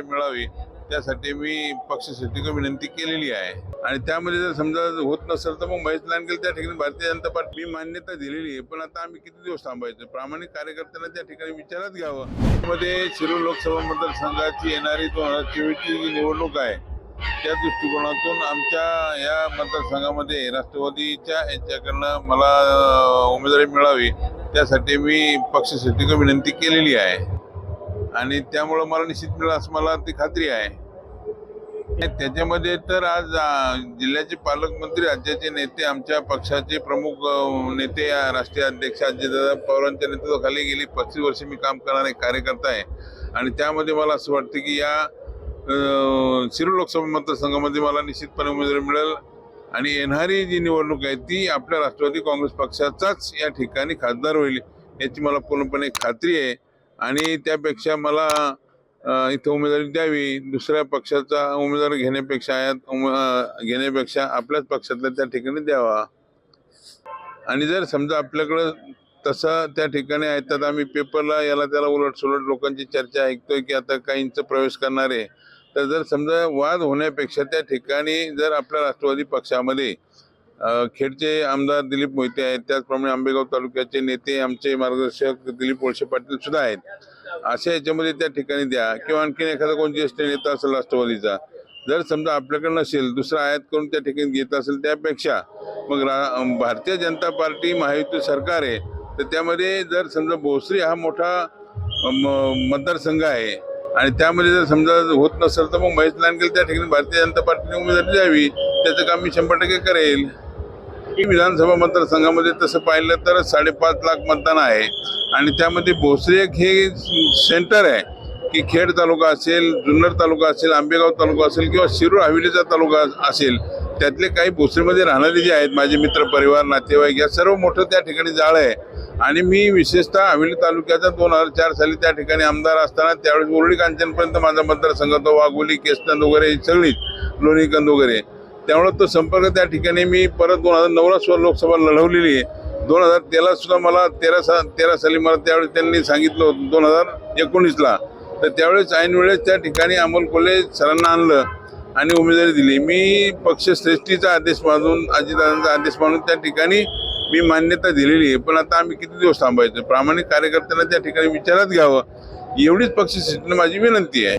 उमेदवारी मिळावी त्यासाठी मी पक्षासाठी विनंती केलेली आहे. आणि त्यामध्ये जर समजा होत नसेल तर मग महेश लांडगे त्या ठिकाणी भारतीय जनता पार्टी मी मान्यता दिलेली आहे पण आता आम्ही किती दिवस थांबायचं? प्रामाणिक कार्यकर्त्यांना त्या ठिकाणी विचारात घ्यावं. मध्ये शिरूर लोकसभा मतदारसंघाची येणारी दोन हजार चोवीसची जी निवडणूक आहे त्या दृष्टिकोनातून आमच्या या मतदारसंघामध्ये राष्ट्रवादीच्या याच्याकडनं मला उमेदवारी मिळावी त्यासाठी मी पक्षासाठी विनंती केलेली आहे. आणि त्यामुळं मला निश्चित मिळेल असं मला ती खात्री आहे. त्याच्यामध्ये तर आज जिल्ह्याचे पालकमंत्री राज्याचे नेते आमच्या पक्षाचे प्रमुख नेते राष्ट्रीय अध्यक्ष अजितदादा पवारांच्या नेतृत्वाखाली गेली. पस्तीस वर्षे मी काम करणारे कार्यकर्ता आहे. आणि त्यामध्ये मला असं वाटतं की या अं, शिरूर लोकसभा मतदारसंघामध्ये मला निश्चितपणे उमेदवारी मिळेल. आणि येणारी जी निवडणूक आहे ती आपल्या राष्ट्रवादी काँग्रेस पक्षाचाच या ठिकाणी खासदार होईल याची मला पूर्णपणे खात्री आहे. आणि त्यापेक्षा मला इथं उमेदवारी द्यावी. दुसऱ्या पक्षाचा उमेदवार घेण्यापेक्षा यात घेण्यापेक्षा आपल्याच पक्षातला त्या ठिकाणी द्यावा. आणि जर समजा आपल्याकडं तसं त्या ठिकाणी आहे तर आम्ही पेपरला याला त्याला उलट सुलट लोकांची चर्चा ऐकतोय की आता काहींचं प्रवेश करणार आहे. तर जर समजा वाद होण्यापेक्षा त्या ठिकाणी जर आपल्या राष्ट्रवादी पक्षामध्ये खेडचे आमदार दिलीप मोहिते आहेत. त्याचप्रमाणे आंबेगाव तालुक्याचे नेते आमचे मार्गदर्शक दिलीप वळसे पाटील सुद्धा आहेत. अशा याच्यामध्ये त्या ठिकाणी द्या. किंवा आणखीन एखादा कोण ज्येष्ठ नेता असेल राष्ट्रवादीचा जर समजा आपल्याकडे नसेल दुसरा आयात करून त्या ठिकाणी घेत असेल त्यापेक्षा मग रा भारतीय जनता पार्टी महायुती सरकार आहे. तर त्यामध्ये जर समजा भोसरी हा मोठा म- मतदारसंघ आहे. आणि त्यामध्ये जर समजा होत नसेल तर मग महेश लांडगेल त्या ठिकाणी भारतीय जनता पार्टीने उमेदवारी द्यावी. त्याचं काम मी शंभर टक्के करेल. की विधानसभा मतदारसंघामध्ये तसं पाहिलं तर साडेपाच लाख मतदान आहे. आणि त्यामध्ये भोसरी एक हे सेंटर आहे की खेड तालुका असेल जुन्नर तालुका असेल आंबेगाव तालुका असेल किंवा शिरूर हवेलीचा तालुका असेल त्यातले काही भोसरीमध्ये राहणारे जे आहेत माझे मित्र परिवार नातेवाईक या सर्व मोठं त्या ठिकाणी जाळं आहे. आणि मी विशेषतः हवेली तालुक्याचा दोन हजार चार साली त्या ठिकाणी आमदार असताना त्यावेळेस उरळी कांचनपर्यंत माझा मतदारसंघ होता वाघोली केसतंद वगैरे सगळीच लोणीकंद वगैरे. त्यामुळे तो संपर्क त्या ठिकाणी मी परत दोन हजार नऊला सुद्धा लोकसभा लढवलेली आहे. दोन हजार तेरा सुद्धा मला तेरा सा तेरा साली मला त्यावेळेस त्यांनी सांगितलं होतं दोन हजार एकोणीसला. तर त्यावेळेस ऐन वेळेस त्या ठिकाणी अमोल कोल्हे सरांना आणलं आणि उमेदवारी दिली. मी पक्षश्रेष्ठीचा आदेश मानून अजितदादांचा आदेश मानून त्या ठिकाणी मी मान्यता दिलेली आहे. पण आता आम्ही किती दिवस थांबायचं? प्रामाणिक कार्यकर्त्यांना त्या ठिकाणी विचारात घ्यावं एवढीच पक्षश्रेष्ठीने माझी विनंती आहे.